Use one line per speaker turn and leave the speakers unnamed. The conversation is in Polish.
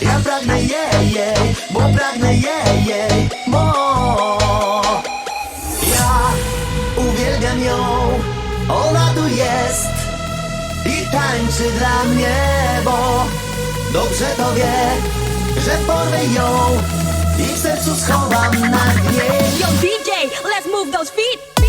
Ja pragnę jej, jej, bo pragnę jej, jej, bo ja uwielbiam ją, ona tu jest i tańczy dla mnie, bo dobrze to wie, że porwę ją i w sercu schowam na dnie.
Yo, DJ, let's move those feet.